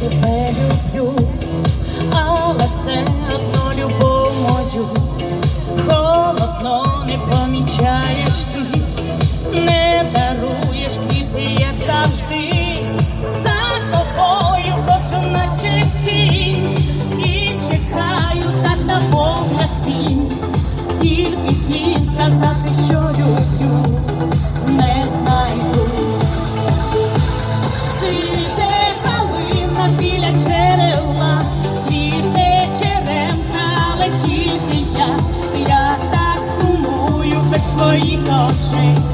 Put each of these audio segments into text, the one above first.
to o you. я, я так сумую без твоїх очей.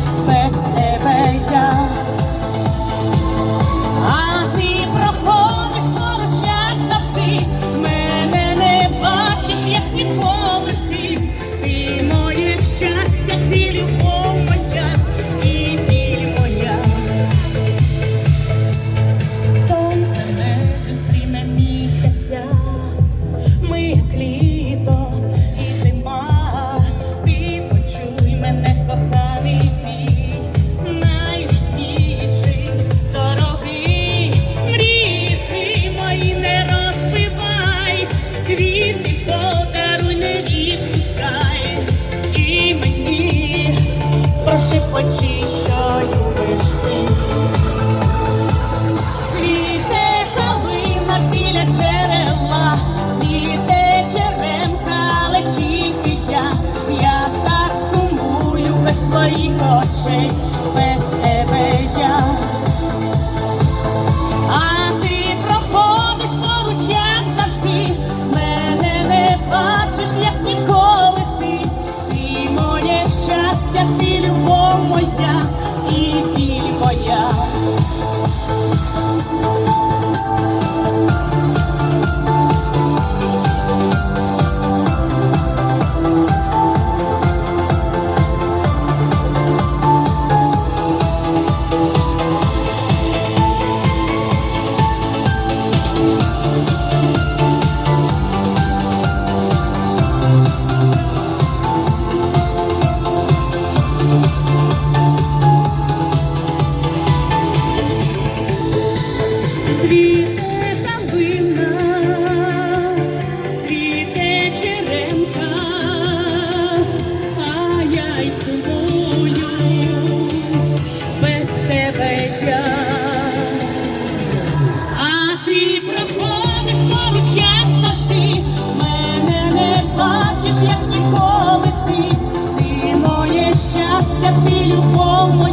наших очі, що любиш біля джерела, квіте черемка, я так сумую без твоїх очей. любов.